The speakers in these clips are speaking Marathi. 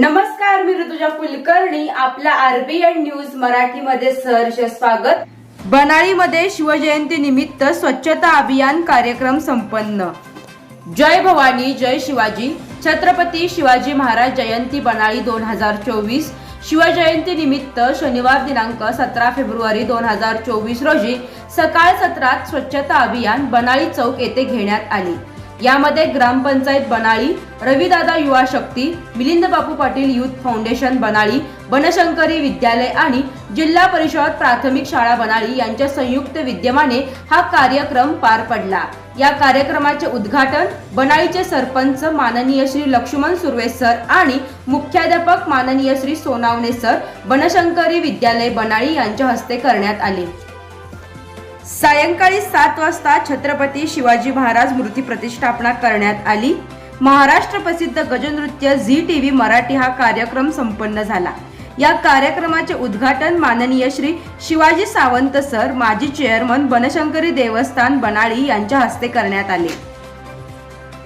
नमस्कार मी ऋतुजा कुलकर्णी. आपल्या आरबीएन न्यूज मराठीमध्ये सहर्ष स्वागत. बनाळीमध्ये शिवजयंती निमित्त स्वच्छता अभियान कार्यक्रम संपन्न. जय भवानी जय शिवाजी. छत्रपती शिवाजी महाराज जयंती बनाळी दोन हजार चोवीस. शिवजयंती निमित्त शनिवार दिनांक सतरा फेब्रुवारी दोन हजार चोवीस रोजी सकाळ सत्रात स्वच्छता अभियान बनाळी चौक येथे घेण्यात आले. यामध्ये ग्रामपंचायत बनाळी रविदादा युवा शक्ती मिलिंद बापू पाटील युथ फाउंडेशन बनाळी बनशंकरी विद्यालय आणि जिल्हा परिषद प्राथमिक शाळा बनाळी यांच्या संयुक्त विद्यमाने हा कार्यक्रम पार पडला. या कार्यक्रमाचे उद्घाटन बनाळीचे सरपंच माननीय श्री लक्ष्मण सुर्वे सर आणि मुख्याध्यापक माननीय श्री सोनावणे सर बनशंकरी विद्यालय बनाळी यांच्या हस्ते करण्यात आले. सायंकाळी सात वाजता छत्रपती शिवाजी महाराज मूर्ती प्रतिष्ठापना करण्यात आली. महाराष्ट्र प्रसिद्ध गजनृत्य झी टीव्ही मराठी हा कार्यक्रम संपन्न झाला. या कार्यक्रमाचे उद्घाटन माननीय श्री शिवाजी सावंत सर माजी चेअरमन बनशंकरी देवस्थान बनाळी यांच्या हस्ते करण्यात आले.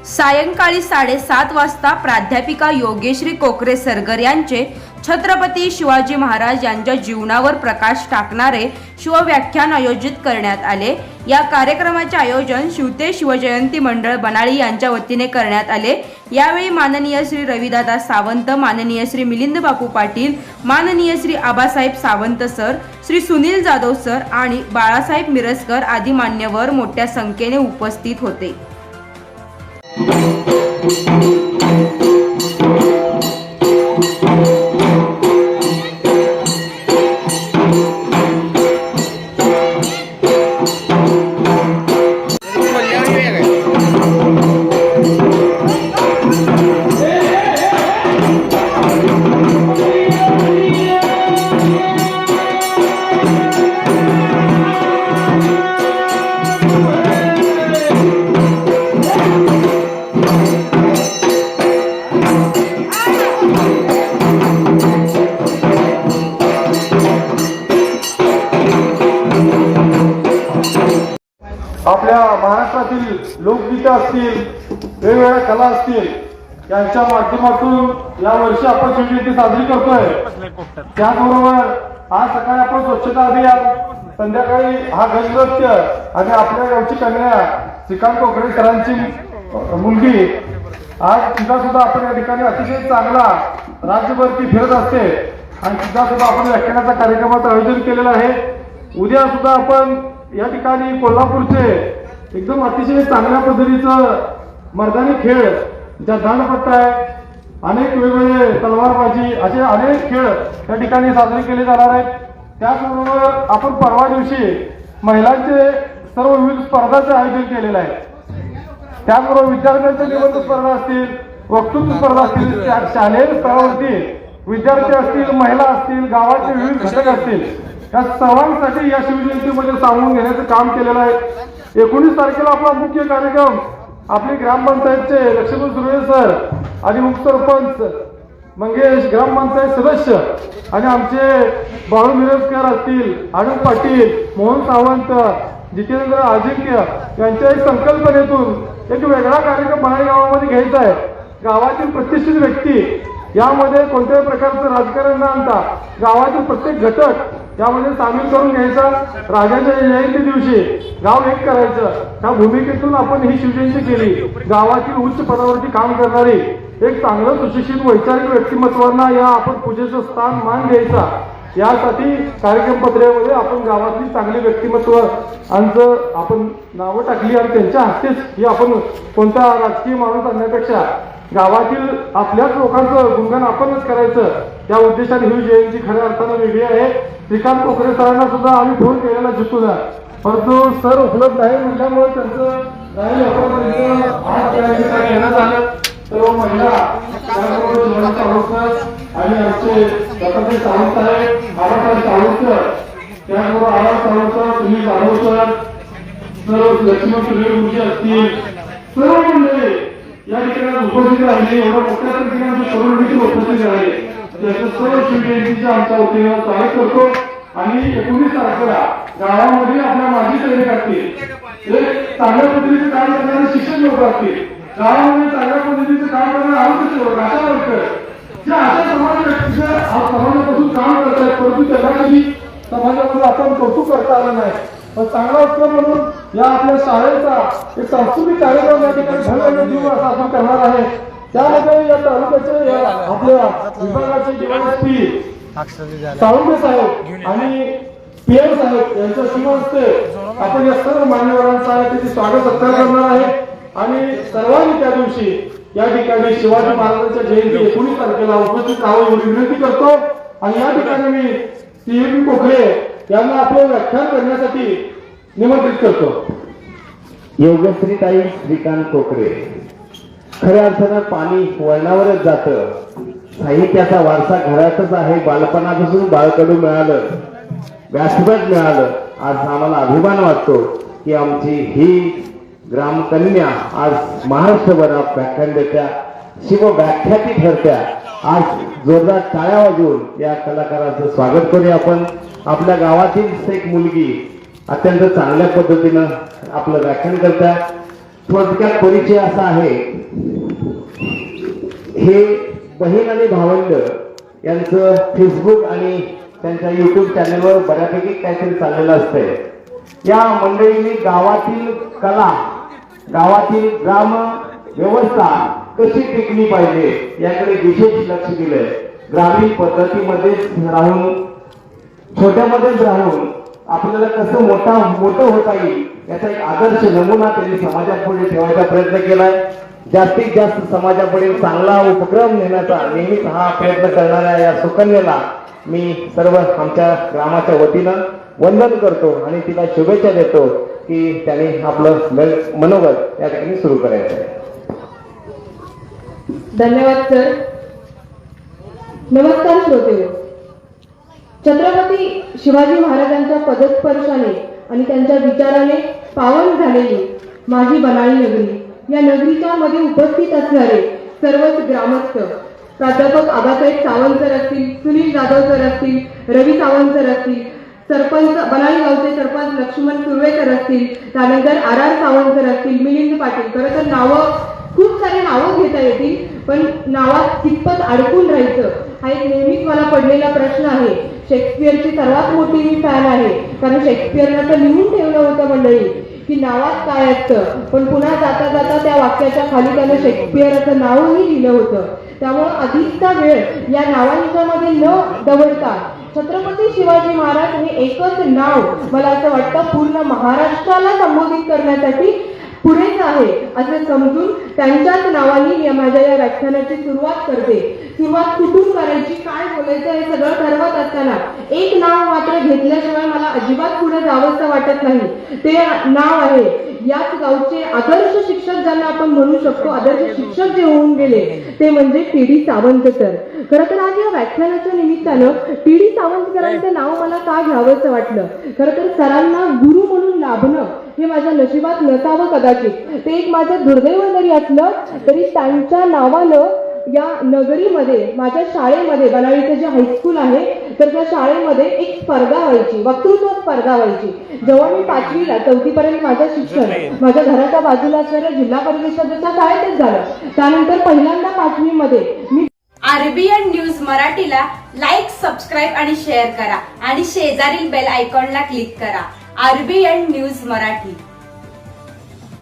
सायंकाळी साडेसात वाजता प्राध्यापिका योगेश्री कोकरे सरगर यांचे छत्रपती शिवाजी महाराज यांच्या जीवनावर प्रकाश टाकणारे शिवव्याख्यान आयोजित करण्यात आले. या कार्यक्रमाचे आयोजन शिवते शिवजयंती मंडळ बनाळी यांच्या वतीने करण्यात आले. यावेळी माननीय श्री रविदादा सावंत माननीय श्री मिलिंद बापू पाटील माननीय श्री आबासाहेब सावंत सर श्री सुनील जाधव सर आणि बाळासाहेब मिरजकर आदी मान्यवर मोठ्या संख्येने उपस्थित होते. आपल्या महाराष्ट्रातील लोकगीतं असतील वेगवेगळ्या कला असतील यांच्या माध्यमातून या वर्षी आपण शिवजयंती साजरी करतोय. त्याचबरोबर आज सकाळी आपण स्वच्छता अभियान संध्याकाळी हा गणनृत्य आणि आपल्या गावची कन्या श्रीकांत कोकरे सरांची मुलगी. आज तिचा सुद्धा आपण या ठिकाणी अतिशय चांगला राज्यभर ती फिरत असते. आणि तिचा सुद्धा आपण व्याख्यानाच्या कार्यक्रमाचं आयोजन केलेलं आहे. उद्या सुद्धा आपण या ठिकाणी कोल्हापूरचे एकदम अतिशय चांगल्या पद्धतीचं मर्दानी खेळ ज्या दांडपट्टा आहे अनेक वेगवेगळे तलवारबाजी असे अनेक खेळ या ठिकाणी साजरे केले जाणार आहेत. त्याचबरोबर आपण परवा दिवशी महिलांचे सर्व विविध स्पर्धांचे आयोजन केलेलं आहे. त्याचबरोबर विद्यार्थ्यांच्या निबंध स्पर्धा असतील वक्तृत्व स्पर्धा असतील शालेय स्तरावरती विद्यार्थी असतील महिला असतील गावाचे विविध घटक असतील या सर्वांसाठी या शिवजयंतीमध्ये सामावून घेण्याचं काम केलेलं आहे. एकोणीस तारखेला आपला मुख्य कार्यक्रम आपले ग्रामपंचायतचे लक्ष्मण सुर्वे सर आणि उपसरपंच मंगेश ग्रामपंचायत सदस्य आणि आमचे बाळू मिरजकर असतील अरुण पाटील मोहन सावंत जितेंद्र अजिंक्य यांच्या एक संकल्पनेतून एक वेगळा कार्यक्रम बनाई गावामध्ये घ्यायचा आहे. गावातील प्रतिष्ठित व्यक्ती यामध्ये कोणत्याही प्रकारचं राजकारण न आणता गावातील प्रत्येक घटक त्यामध्ये सामील करून घ्यायचा. राजाच्या जयंती दिवशी गाव एक करायचं. त्या भूमिकेतून आपण ही शिवजयंती केली. गावातील उच्च पदावरती काम करणारी एक चांगलं सुशिक्षित वैचारिक व्यक्तिमत्वांना या आपण पूजेचं स्थान मान द्यायचा. यासाठी कार्यक्रम पत्रिकेमध्ये आपण गावातली चांगली व्यक्तिमत्व यांचं आपण नावं टाकली आणि त्यांच्या हस्तेच ही आपण कोणता राजकीय माणूस आणण्यापेक्षा गावातील आपल्याच लोकांचं गुणगान आपणच करायचं. या उद्देशाने ही जयंती खऱ्या अर्थानं वेगळी आहे. श्रीकांत कोकरे सरांना सुद्धा आम्ही फोन केलेला जितून परंतु सर उपलब्ध आहे म्हटल्यामुळे त्यांचं काही आलं सर्व महिला आणि आमचे दत्तात्रय सावंत आहे बाबासाहेब सावंत त्याचबरोबर आवाज सावंत सुनील जाधव सर सर्व लक्ष्मण सुनील गुरुजी असतील. सर्व मंडळी या ठिकाणी उपस्थित राहिले. एवढ्या मोठ्या संख्येने आमचे तरुण उपस्थित राहिले. याचं सर्व शिवजयंतीच्या आमचा वतीनं स्वागत करतो आणि एकोणीस तारखेला गावामध्ये आपल्या माजी सैनिक असतील एक चांगल्या पद्धतीचं काम करणारे शिक्षक लोक असतील गावामध्ये चांगल्या पद्धतीचं काम करणारे आरोग्य लोक आशा वर्कर ज्या अशा समाज व्यक्तीच्या समाजापासून काम करतात परंतु त्यांना कधी समाजामध्ये आपण कौतुक करता आलं नाही पण चांगला उपक्रम म्हणून या आपल्या शाळेचा एक सांस्कृतिक कार्यक्रम या ठिकाणी घडवण्यात येऊ असं आपण करणार आहे. त्यामध्ये या तालुक्याचे आपल्या विभागाचे साहेब आणि पीएम साहेब यांच्या शुभहस्ते आपण या सर्व मान्यवरांचा तिथे स्वागत सत्कार करणार आहे. आणि सर्वांनी त्या दिवशी या ठिकाणी शिवाजी महाराजांच्या जयंती एकोणीस तारखेला उपस्थित राहावं एवढी विनंती करतो. आणि या ठिकाणी मी सी. कोखले यांना आपलं व्याख्यान करण्यासाठी निमंत्रित करतो. योगश्रीताई श्रीकांत कोकरे खऱ्या अर्थानं पाणी वळणावरच जातं. साहित्याचा वारसा घरातच आहे बालपणापासून बाळकडू मिळालं व्यासपीठ मिळालं. आज आम्हाला अभिमान वाटतो की आमची ही ग्रामकन्या आज महाराष्ट्रभर व्याख्यान देत्या शिव व्याख्याती ठरत्या. आज जोरदार टाळ्या वाजवून या कलाकाराचं स्वागत करूया आपण. आपल्या गावातील एक मुलगी अत्यंत चांगल्या पद्धतीनं आपलं व्याख्यान करत्या. थोडक्यात परिचय असा आहे हे बहीण आणि भावंड यांचं फेसबुक आणि त्यांच्या युट्यूब चॅनलवर बऱ्यापैकी काहीतरी चाललेलं असतंय. या मंडळींनी गावातील कला गावातील ग्राम व्यवस्था कशी टिकली पाहिजे याकडे विशेष लक्ष दिलंय. ग्रामीण पद्धतीमध्येच राहून छोट्यामध्येच राहून आपल्याला कसं मोठा मोठं होता येईल याचा एक आदर्श नमुना त्यांनी समाजापुढे ठेवायचा प्रयत्न केलाय. जास्तीत जास्त समाजापुढे चांगला उपक्रम नेण्याचा नेहमीच हा प्रयत्न करणाऱ्या या सुकन्याला मी सर्व आमच्या ग्रामाच्या वतीनं वंदन करतो आणि तिला शुभेच्छा देतो की त्याने आपलं मनोगत या ठिकाणी सुरू करायचं आहे. धन्यवाद सर. नमस्कार श्रोते छत्रपती शिवाजी महाराजांच्या पदस्पर्शाने आणि त्यांच्या विचाराने पावन झालेली माझी बनाळी नगरी या नगरीच्या मध्ये उपस्थित असणारे सर्वच ग्रामस्थ प्राध्यापक आबासाहेब सावंत सर असतील सुनील जाधव सर असतील रवी सावंत सर असतील सरपंच बनाळी गावचे सरपंच लक्ष्मण सुर्वेकर असतील त्यानंतर आर आर सावंत सर असतील मिलिंद पाटील. खरं तर नावं खूप सारे नावं घेता येतील पण नावात कितपत अडकून राहायचं हा एक नेहमीच मला पडलेला प्रश्न आहे. शेक्सपियरची सर्वात मोठी मी फॅन आहे कारण शेक्सपियरनं तर लिहून ठेवलं होतं मंडळी. की नावात काय असतं? पण पुन्हा जाता जाता त्या वाक्याच्या खाली त्यानं शेक्सपियरचं नावही लिहिलं होतं. त्यामुळं अधिकचा वेळ या नावांच्यामध्ये न दवडता छत्रपती शिवाजी महाराज हे एकच नाव मला असं वाटतं पूर्ण महाराष्ट्राला संबोधित करण्यासाठी पुरेच आहे असं समजून त्यांच्याच नावाने मी माझ्या या व्याख्यानाची सुरुवात करते. सुरुवात कुठून करायची काय बोलायचं हे सगळं ठरवत असताना एक नाव मात्र घेतल्याशिवाय मला अजिबात पुढे जावंसं वाटत नाही. ते नाव आहे याच गावचे आदर्श शिक्षक ज्यांना आपण म्हणू शकतो आदर्श शिक्षक जे होऊन गेले ते म्हणजे टी डी सावंत सर. खरं तर आज या व्याख्यानाच्या निमित्तानं टी डी सावंतकरांचं नाव मला का घ्यावंसं वाटलं? खरं तर सरांना गुरु म्हणून लाभणं हे माझ्या नशिबात नसावं कदाचित. ते एक माझं दुर्दैव जरी असलं तरी त्यांच्या नावानं या नगरीमध्ये माझ्या शाळेमध्ये बनाळीचं जे हायस्कूल आहे तर त्या शाळेमध्ये एक स्पर्धा व्हायची वक्तृत्व स्पर्धा व्हायची. जेव्हा मी पाचवीला चौथीपर्यंत माझं शिक्षण माझ्या घराच्या बाजूला असलेल्या जिल्हा परिषदेच्या शाळेतच झालं. त्यानंतर पहिल्यांदा पाचवीमध्ये मी आरबीएन न्यूज मराठीला लाईक सबस्क्राईब आणि शेअर करा. आणि शेजारील बेल आयकॉनला क्लिक करा. RBN news Marathi.